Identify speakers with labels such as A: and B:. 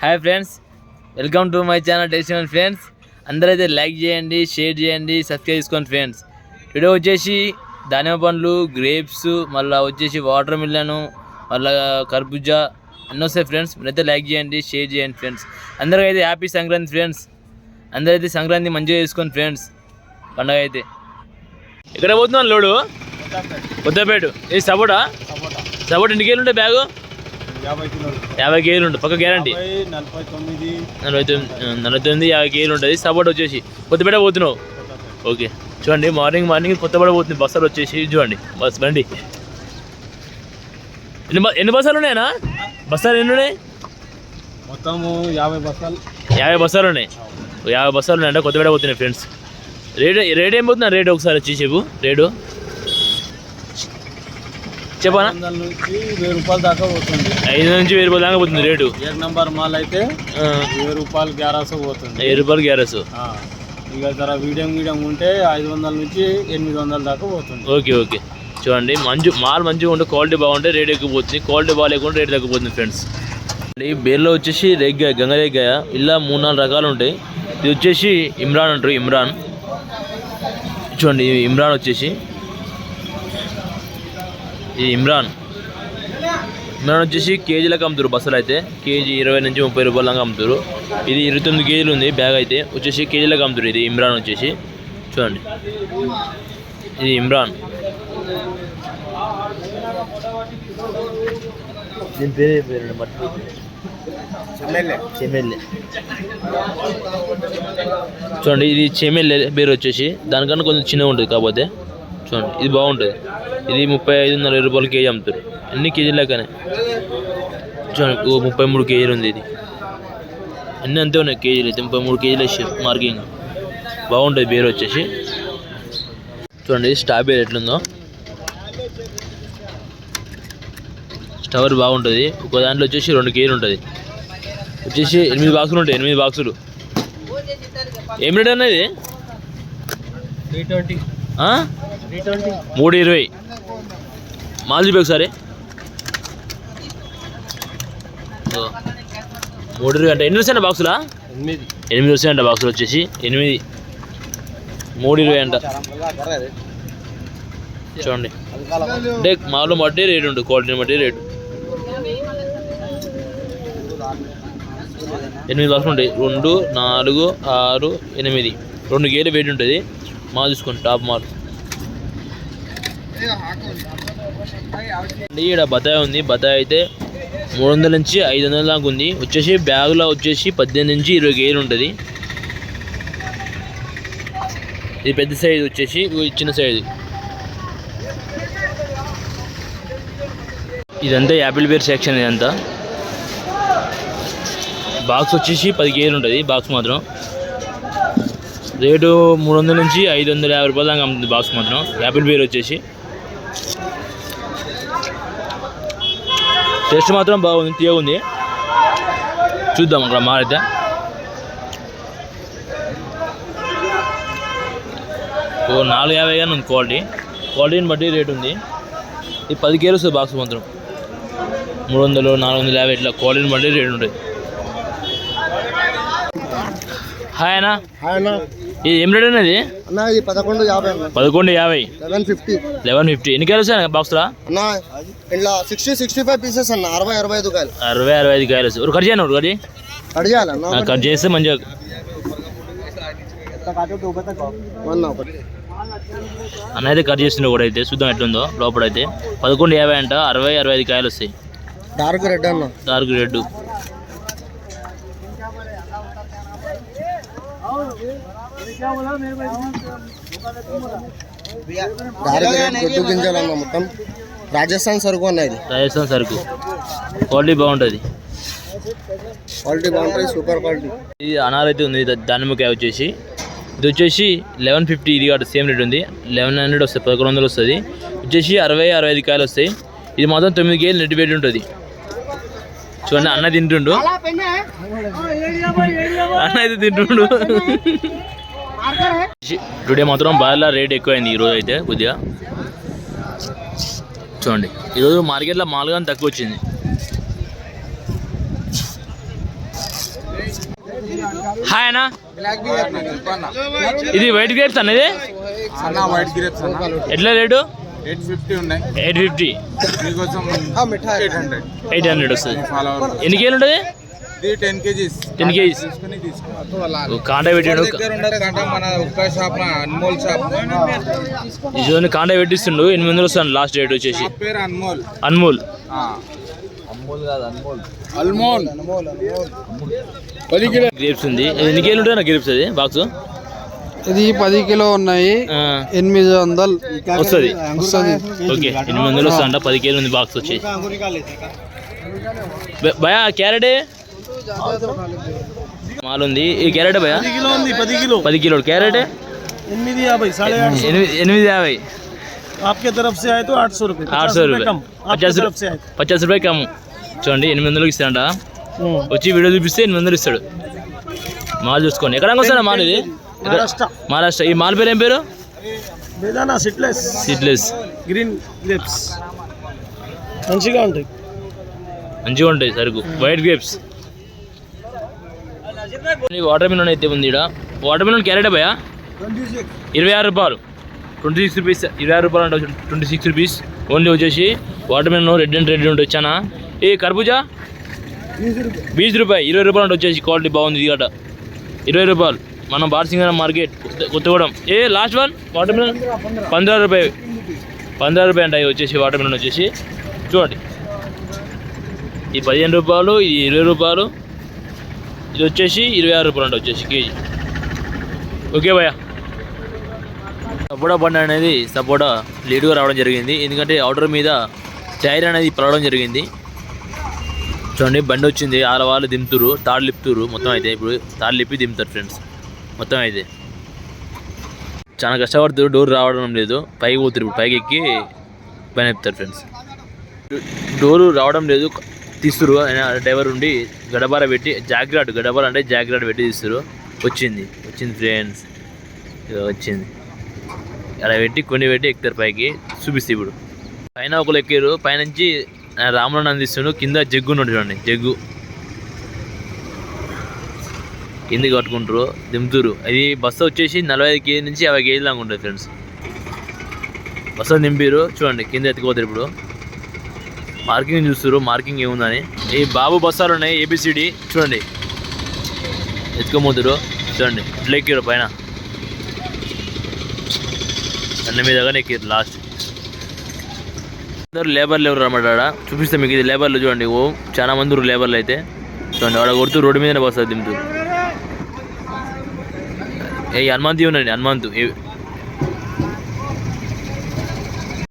A: Hi friends welcome to my channel టెలిషన్ friends అందరైతే like చేయండి share చేయండి సబ్స్క్రైబ్ చేసుకోండి ఫ్రెండ్స్ వీడియో వచ్చేసి దానిమ్మ పండ్లు గ్రేప్స్ మళ్ళీ వచ్చేసి వాటర్ మిల్లను మళ్ళీ కర్బూజా అన్నీ వస్తాయి ఫ్రెండ్స్ మీరైతే లైక్ చేయండి షేర్ చేయండి ఫ్రెండ్స్ అందరికీ అయితే హ్యాపీ సంక్రాంతి ఫ్రెండ్స్ అందరైతే సంక్రాంతి మంచిగా చేసుకోండి ఫ్రెండ్స్ పండగ అయితే. ఇక్కడ పోతున్నాను లోడు? కొత్తపేట. ఇది సపోటా. సపోటా ఎన్ని కేజీలు ఉంటాయి బ్యాగు?
B: యాభై
A: కేజీలు ఉంటుంది. పక్క గ్యారంటీ?
B: నలభై తొమ్మిది.
A: నలభై తొమ్మిది యాభై కేజీలు ఉంటుంది. సపోర్ట్ వచ్చేసి. కొత్తపేట పోతున్నావు? ఓకే. చూడండి మార్నింగ్ మార్నింగ్ కొత్తపేట పోతుంది. బస్సులు వచ్చేసి చూడండి. బస్ బండి. ఎన్ని ఎన్ని బస్సాలు ఉన్నాయనా బస్సాలు ఎన్ని ఉన్నాయి?
B: మొత్తము యాభై బస్తాలు
A: యాభై బస్సాలు ఉన్నాయి. యాభై బస్సాలు ఉన్నాయంట. కొత్తపేట పోతున్నాయి ఫ్రెండ్స్. రేట్ రేట్ ఏం పోతున్నా రేట్ ఒకసారి వచ్చి చెప్పు. రేటు? చెప్పనా?
B: నుంచి వెయ్యి రూపాయల దాకా పోతుంది.
A: ఐదు నుంచి వెయ్యి రూపాయల దాకా పోతుంది రేటు.
B: ఏక్ నంబర్ మాల్ అయితే వెయ్యి రూపాయలు గ్యారాసో పోతుంది.
A: వెయ్యి రూపాయలు గ్యారెస్
B: ఇక జర మీడియం మీడియం ఉంటే ఐదు వందల నుంచి ఎనిమిది వందల దాకా పోతుంది.
A: Okay okay. చూడండి మంచి మాల్ మంచిగా ఉంటే క్వాలిటీ బాగుంటే రేట్ ఎక్కువ పోతుంది. క్వాలిటీ బాగాలేకుండా రేట్ తగ్గిపోతుంది ఫ్రెండ్స్. ఈ బేర్లో వచ్చేసి రేగ్గాయ గంగరేగ్గాయ ఇలా మూడు నాలుగు రకాలు ఉంటాయి. ఇది వచ్చేసి ఇమ్రాన్ అంటారు ఇమ్రాన్. చూడండి ఇమ్రాన్ వచ్చేసి. ఇది ఇమ్రాన్. ఇమ్రాన్ వచ్చేసి కేజీలకు అమ్ముతారు బస్సులు అయితే. కేజీ ఇరవై నుంచి ముప్పై రూపాయల దాకా అమ్ముతారు. ఇది ఇరవై తొమ్మిది కేజీలు ఉంది బ్యాగ్ అయితే. వచ్చేసి కేజీలకు అమ్ముతారు ఇది ఇమ్రాన్ వచ్చేసి. చూడండి. ఇది ఇమ్రాన్. దీని పేరు పేరు. చెమెల్లె చూడండి ఇది చెమెల్లె పేరు వచ్చేసి. దానికన్నా కొంచెం చిన్నగా ఉంటుంది కాకపోతే. చూడండి ఇది బాగుంటుంది. ఇది ముప్పై ఐదు నలభై రూపాయలు కేజీ అమ్ముతారు. అన్ని కేజీలు లెక్కనే చూడండి ఓ ముప్పై మూడు కేజీలు ఉంది ఇది. అన్నీ అంతే ఉన్నాయి కేజీలు అయితే. ముప్పై మూడు కేజీలు వేసారు మార్కింగ్. బాగుంటుంది బేర్ వచ్చేసి. చూడండి స్ట్రాబెరీ ఎట్లుందో. స్టవర్ బాగుంటుంది. ఒక దాంట్లో వచ్చేసి రెండు కేజీలు ఉంటుంది. వచ్చేసి ఎనిమిది బాక్సులు ఉంటాయి ఎనిమిది బాక్సులు. ఏం రేట్ అనేది
B: త్రీ ట్వంటీ. త్రీ ట్వంటీ
A: మూడు ఇరవై. మాల్ చూపి ఒకసారి. మూడు ఇరవై అంటే ఎన్ని వస్తాయంట బాక్సులా?
B: ఎనిమిది.
A: ఎనిమిది వస్తాయంట బాక్సులు వచ్చేసి ఎనిమిది. మూడు ఇరవై అంట. చూడండి. అంటే మాలో బట్టి రేటు ఉంటుంది క్వాలిటీని బట్టి రేటు. ఎనిమిది బాక్సులు ఉంటాయి. రెండు నాలుగు ఆరు ఎనిమిది. రెండు గేలు వెయిట్ ఉంటుంది. మాల్ చూసుకోండి టాప్ మాల్. ఈడ బత్తాయి ఉంది. బత్తాయి అయితే మూడు వందల నుంచి ఐదు వందల దాకా ఉంది. వచ్చేసి బ్యాగులో వచ్చేసి పద్దెనిమిది నుంచి ఇరవై గేలు ఉంటుంది. ఇది పెద్ద సైజు వచ్చేసి చిన్న సైజు. ఇదంతా యాపిల్ బేర్ సెక్షన్ ఇదంతా. బాక్స్ వచ్చేసి పది గేలు ఉంటుంది. బాక్స్ మాత్రం. రేటు మూడు వందల నుంచి ఐదు వందల యాభై రూపాయల దాకా అమ్ముతుంది బాక్స్ మాత్రం. యాపిల్ బేర్ వచ్చేసి. టేస్ట్ మాత్రం బాగుంది తీయగా ఉంది. చూద్దాం అక్కడ మారైతే. ఓ నాలుగు యాభై కానీ ఉంది క్వాలిటీ. క్వాలిటీని బట్టి రేట్ ఉంది. ఇది పది కేలు వస్తుంది బాక్స్ మాత్రం. మూడు వందలు నాలుగు వందల యాభై ఇట్లా క్వాలిటీని బట్టి రేట్ ఉంటుంది. హాయ్ అన్న.
C: అన్న.
A: ఇది ఏం రేట్ అనేది
C: అన్న ఇది పదకొండు యాభై అన్న.
A: పదకొండు యాభై.
C: లెవెన్ ఫిఫ్టీ
A: లెవెన్ ఫిఫ్టీ ఎన్ని కాయలు
C: అన్న ఇలా సిక్స్టీ సిక్స్టీ ఫైవ్ పీసెస్ అన్న అరవై అరవై ఐదు కాయలు.
A: అరవై అరవై ఐదు కాయలు కట్ చేయను
C: కట్ చేయాలన్న
A: ఆ, కట్ చేస్తే మంచిగా అన్న అయితే కట్ చేసిండు ఒకటి అయితే చూద్దాం ఎట్లుందో లోపలైతే పదకొండు యాభై అంట అరవై అరవై ఐదు కాయలు వస్తాయి.
C: డార్క్ రెడ్ అన్న.
A: డార్క్ రెడ్
C: డార్క్ రెడ్ గొడ్డు గింజలు అన్న మొత్తం. రాజస్థాన్ సరుకు అన్న ఇది.
A: రాజస్థాన్ సరుకు. క్వాలిటీ బాగుంటుంది.
C: క్వాలిటీ బాగుంటుంది సూపర్ క్వాలిటీ.
A: ఇది అనార్ అయితే ఉంది దానిమ్మకాయ వచ్చేసి. ఇది వచ్చేసి లెవెన్ ఫిఫ్టీ ఇది కాదు సేమ్ రేట్ ఉంది. లెవెన్ హండ్రెడ్ వస్తుంది పదకొండు వందలు వస్తుంది. వచ్చేసి అరవై అరవై ఐదు కాయలు వస్తాయి. ఇది మాత్రం తొమ్మిది కేజీలు నెట్టి పెట్టి ఉంటుంది. చూడండి అన్న తింటుండు. అన్న అయితే తింటుండు. టుడే మాత్రం బాగా రేట్ ఎక్కువైంది ఈరోజు అయితే కొద్దిగా. చూడండి ఈరోజు మార్కెట్లో మాల్ కానీ తక్కువ వచ్చింది. హాయ్ అన్న. ఇది వైట్ గ్రేప్స్ అన్నది
D: అన్న.
A: ఎట్లా రేటు?
D: ఎయిట్ ఫిఫ్టీ ఉన్నాయి.
A: Eight fifty?
D: మీకోసం ఎయిట్ హండ్రెడ్.
A: ఎయిట్ హండ్రెడ్ వస్తుంది. ఎన్ని కేజీలు ఉంటుంది?
D: ఇది టెన్ కేజీస్.
A: Ten KGs. కాంటా పెట్టాడు. ఇది కాంటా పెట్టిస్తుండు. ఎనిమిది వందలు వస్తాను లాస్ట్ రేట్ వచ్చేసి.
D: అన్మోల్.
A: అన్మోల్.
D: అల్మోల్
A: గ్రేప్స్ ఉంది. ఎన్ని కేజీలు ఉంటుంది నా గ్రేప్స్ అది? బాక్స్?
E: ఇది పది కిలో ఉన్నాయి. ఎనిమిది వందలు.
A: వస్తుంది.
E: వస్తుంది.
A: ఓకే ఎనిమిది వందలు వస్తుందంట. పది కేజీ ఉంది బాక్స్ వచ్చేసి. భయా క్యారెట్? మాలు ఉంది. ఈ క్యారెట్ భయా
B: పది కిలో
A: పది కిలో. క్యారెట్?
B: ఎనిమిది యాభై
A: ఎనిమిది యాభై.
B: ఆప్కే తరఫ్ సే आए तो आठ सौ रुपये आठ सौ रुपये
A: पचास रुपये पचास చూడండి ఎనిమిది వందలకి ఇస్తాడా వచ్చి వీడియో చూపిస్తే ఎనిమిది వందలు ఇస్తాడు. మాల్ చూసుకోండి. ఎక్కడ వస్తాడా మాల్ ఇది?
B: మహారాష్ట్ర.
A: ఈ మాల్ పేరు ఏం పేరు?
B: సిట్లెస్.
A: Seedless
B: green grapes. మంచిగా ఉంటాయి.
A: మంచిగా ఉంటాయి సరుకు. White grapes. వాటర్ మిలన్ అయితే ఉంది ఇక్కడ వాటర్ మిలన్ క్యారెట్ భయ ఇరవై ఆరు రూపాయలు. Twenty six rupees. ఇరవై ఆరు రూపాయలు అంటే ట్వంటీ సిక్స్ రూపీస్. ఓన్లీ వచ్చేసి watermelon red and red ఉంటుంది చాలా ఏ కర్బూజా? బీస్ రూపాయి ఇరవై రూపాయలు అంటే వచ్చేసి క్వాలిటీ బాగుంది ఇది గట ఇరవై రూపాయలు. మనం బార్సింగన మార్కెట్ కొత్తగూడెం ఏ లాస్ట్ వన్ వాటర్ మిలన్ పంద్రహ రూపాయి. పంద్రహ రూపాయి అంట వచ్చేసి వాటర్ మిలన్ వచ్చేసి. చూడండి. ఈ పదిహేను రూపాయలు ఇది ఇరవై రూపాయలు. ఇది వచ్చేసి ఇరవై ఆరు రూపాయలు అంట వచ్చేసి కేజీ. ఓకే భయ్యా. సపోటా పండు అనేది సపోటా లేటుగా రావడం జరిగింది. ఎందుకంటే ఆర్డర్ మీద చైర్ అనేది పడడం జరిగింది. చూడండి బండి వచ్చింది. ఆడవాళ్ళు దింపుతురు తాడు లిప్పుతురు మొత్తం అయితే ఇప్పుడు తాడు లిప్పి దింపుతారు ఫ్రెండ్స్ మొత్తం అయితే. చాలా కష్టపడుతున్నారు డోర్ రావడం లేదు. పైకి పోతారు ఇప్పుడు పైకి ఎక్కి పైన ఎక్కుతారు ఫ్రెండ్స్. డోరు రావడం లేదు. తీస్తురు డ్రైవర్ ఉండి గడబార పెట్టి జాగ్రత్త గడబార అంటే జాగ్రత్త పెట్టి తీస్తురు వచ్చింది. వచ్చింది ఫ్రెండ్స్. వచ్చింది. అలా పెట్టి కొన్ని పెట్టి ఎక్కుతారు పైకి. చూపిస్తే ఇప్పుడు. పైన ఒకరు ఎక్కారు పైనుంచి ఆయన రాములను కింద జగ్గు ఉన్నాడు చూడండి. జగ్గు. ఎందుకు కట్టుకుంటారు? దింపుతూరు. అది బస్సు వచ్చేసి నలభై ఐదు కేజీ నుంచి యాభై కేజీ దాకా ఉంటుంది ఫ్రెండ్స్. బస్సు దింపారు చూడండి కింద ఎత్తుకుపోతారు ఇప్పుడు. మార్కింగ్ చూస్తారు మార్కింగ్ ఏముందని. ఈ బాబు బస్సాలు ఉన్నాయి ఏబిసిడి చూడండి. ఎత్తుకోబోతారు చూడండి ఇట్లా ఎక్కారు పైన. అన్న మీదగానే ఎక్కారు లాస్ట్ అందరు లేబర్లు ఎవరు అన్నమాట ఆడ? చూపిస్తే మీకు ఇది లేబర్లు చూడండి. ఓ చాలా మంది లేబర్లు అయితే. చూడండి ఆడ కొడుతూ రోడ్డు మీదనే బస్సు దింపుతారు. ఏ హనుమంతు ఉండండి హనుమంతు ఏ-